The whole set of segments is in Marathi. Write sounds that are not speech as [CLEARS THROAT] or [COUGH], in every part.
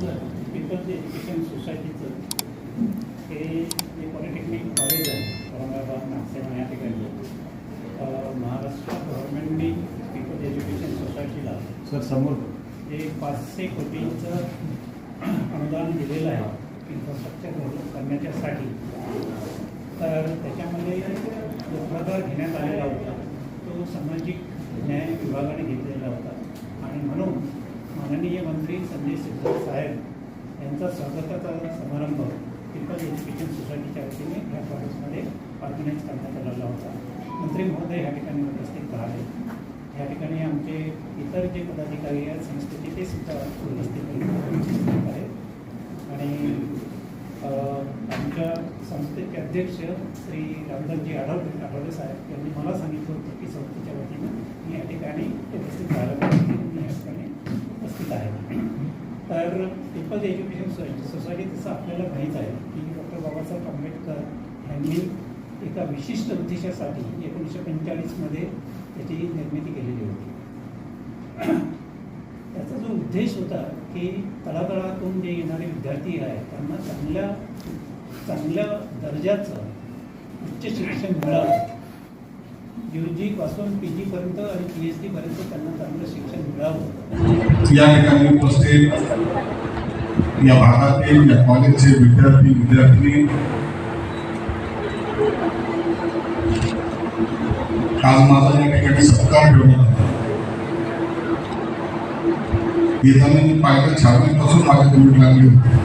पीपल्स एज्युकेशन सोसायटीचं हे जे पॉलिटेक्निक कॉलेज आहे औरंगाबाद नागसेना या ठिकाणी महाराष्ट्र गव्हर्नमेंटने पीपल्स एज्युकेशन सोसायटीला सर समोर. जे पाचशे कोटींचं अनुदान दिलेलं आहे इन्फ्रास्ट्रक्चर डेव्हलप करण्याच्यासाठी. तर त्याच्यामध्ये जो प्रकार घेण्यात आलेला होता तो सामाजिक न्याय विभागाने घेतलेला होता. आणि म्हणून माननीय मंत्री संजय सिद्धू साहेब यांचा स्वागताचा समारंभ पीपल एज्युकेशन सोसायटीच्या वतीने या कॉलेजमध्ये ऑर्गनाईज करण्यात आलेला होता. मंत्री महोदय या ठिकाणी उपस्थित राहिले. या ठिकाणी आमचे इतर जे पदाधिकारी आहेत संस्थेचे ते सुद्धा उपस्थित आहेत. आणि आमच्या संस्थेचे अध्यक्ष श्री रामदासजी आढावले आढावले साहेब यांनी मला सांगितलं होतं की संस्थेच्या वतीनं मी या ठिकाणी उपस्थित राहिलं पाहिजे मी या ठिकाणी उपस्थित आहे तर पीपल्स एज्युकेशन सोसायटी तसं आपल्याला माहीत आहे की डॉक्टर बाबासाहेब आंबेडकर यांनी एका विशिष्ट उद्देशासाठी एकोणीसशे पंचेचाळीसमध्ये त्याची निर्मिती केलेली होती. [CLEARS THROAT] त्याचा जो उद्देश होता की तळातळातून जे येणारे विद्यार्थी आहेत त्यांना चांगल्या चांगल्या दर्जाचं उच्च शिक्षण मिळावं. यू जीपासून पी जीपर्यंत आणि पी एच डीपर्यंत त्यांना चांगलं शिक्षण मिळावं. या ठिकाणी उपस्थित या भागातील या कॉलेजचे विद्यार्थी विद्यार्थिनी आज माझा या ठिकाणी सत्कार ठेवण्यात आला. येताना मी पाहिलं छावणीपासून माझ्या कमीट लागली होती.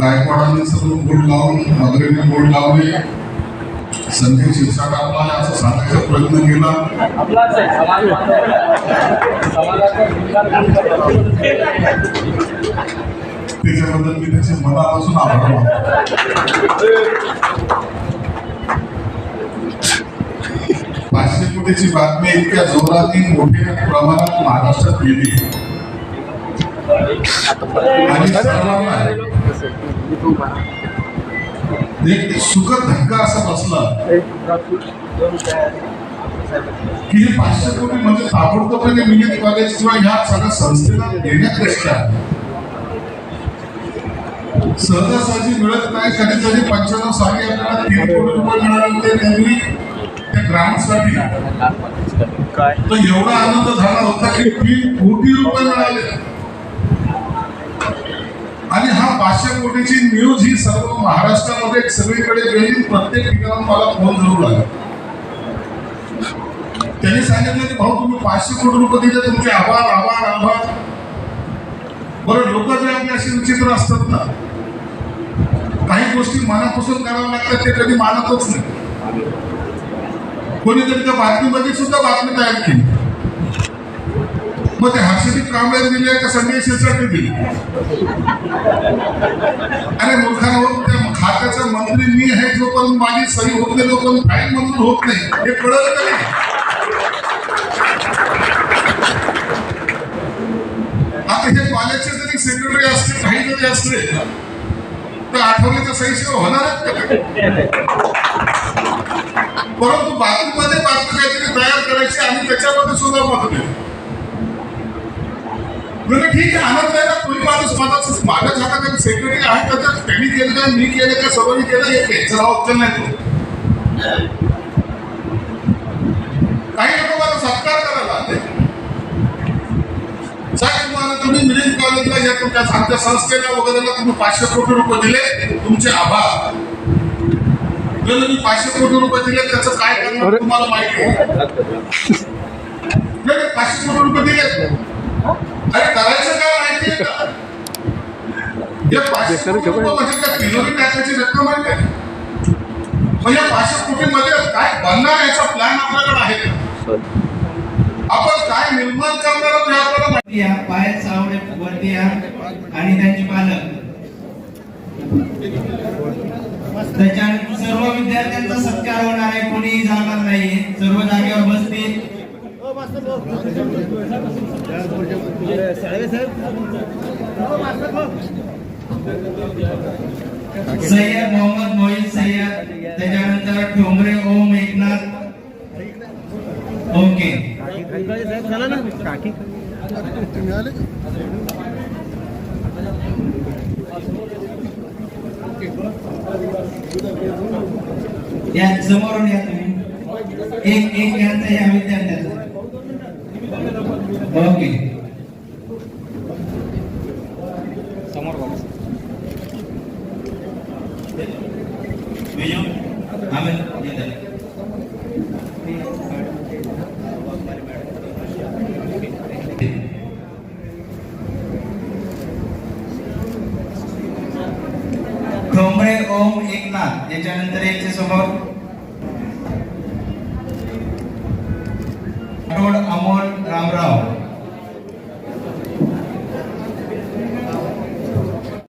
गायकवाडांनी सर्व बोर्ड लावून मधुरेने बोर्ड लावले. संजय शिरसाट आपला असं सांगायचा प्रयत्न केला. त्याच्याबद्दल मी त्याचे मनापासून आभार मानतो. पाचशे कोटीची बातमी इतक्या जोराने मोठ्या प्रमाणात महाराष्ट्रात गेली. आणि सर्वांना एक सुखद धक्का असा बसला. की हे पाचशे कोटी म्हणजे ताबडतोब मिनिट कॉलेज किंवा ह्या सगळ्या संस्थेला देण्यापेक्षा सहजासहजी मिळत नाही कधी कधी पंच्याण्णव साली आपल्याला तीन कोटी रुपये मिळाले होते नेहमी त्या ग्राउंडसाठी तर एवढा आनंद झाला होता की तीन कोटी रुपये मिळाले. आणि हा पाचशे कोटीची न्यूज ही सर्व महाराष्ट्रामध्ये सगळीकडे गेली. प्रत्येक ठिकाणी मला फोन धरू लागला त्यांनी सांगितलं की भाऊ तुम्ही पाचशे कोटी रुपये दिले तुमचे आभार आभार आभार. बरं लोक जे आपले असे विचित्र असतात ना काही गोष्टी मनापासून कराव्या लागतात ते कधी मानतच नाही. कोणीतरी त्या बातमीमध्ये सुद्धा बातमी तयार केली. मग ते हर्षदीप कांबळे दिले का संजय शिरसाटे दिले? अरे मूर्खांवर त्या खात्याचा मंत्री मी आहे जोपर्यंत माझी सही होत नाही जोपर्यंत काही मंजूर होत नाही. हे कळलं का नाही? आता हे कॉलेजचे जरी सेक्रेटरी असले काही जरी असले तर आठवड्याच्या सहीशिवाय होणारच परंतु बातमीमध्ये बातमी काहीतरी तयार करायची आणि त्याच्यामध्ये सुद्धा मत देऊ म्हणजे ठीक आहे आनंद आहे ना तुम्ही माणूस माझा माझ्या हातात सेक्रेटरी आहे त्याच्यात त्यांनी केलं का मी केलं का सर्वांनी केलं हे नाव उत्तर नाही. काही लोक मला सत्कार करायला आले. साहेब तुम्हाला तुम्ही मिलिंद कॉलेजला या तुमच्या आमच्या संस्थेला वगैरेला तुम्ही पाचशे कोटी रुपये दिले तुमचे आभार. जर तुम्ही पाचशे कोटी रुपये दिले त्याचं काय करणार तुम्हाला माहिती आहे? पाचशे कोटी रुपये दिले. अरे करायचं काय माहिती आहे का पाचशे कोटी म्हणजे काय तिजोरी टाकायची रक्कम आहे का? म्हणजे पाचशे कोटी मध्ये काय बनणार याचा प्लॅन आपल्याकडे आहे आपण काय निर्माण करणार हे आपल्याला माहिती या पायल सावडे वरती या आणि त्यांचे पालक. त्याच्यानंतर सर्व विद्यार्थ्यांचा सत्कार होणार आहे. कोणी जाणार नाही सर्व जागेवर बसतील. सय्यद मोहम्मद मोहित सय्यद त्याच्यानंतर ठोंबरे ओम एकनाथ. ओके. या समोरून या तुम्ही. एक एक यांचा या विद्यार्थ्याचा ओके. ठोंबरे ओम एकनाथ याच्यानंतर याच्या समोर अमोल रामराव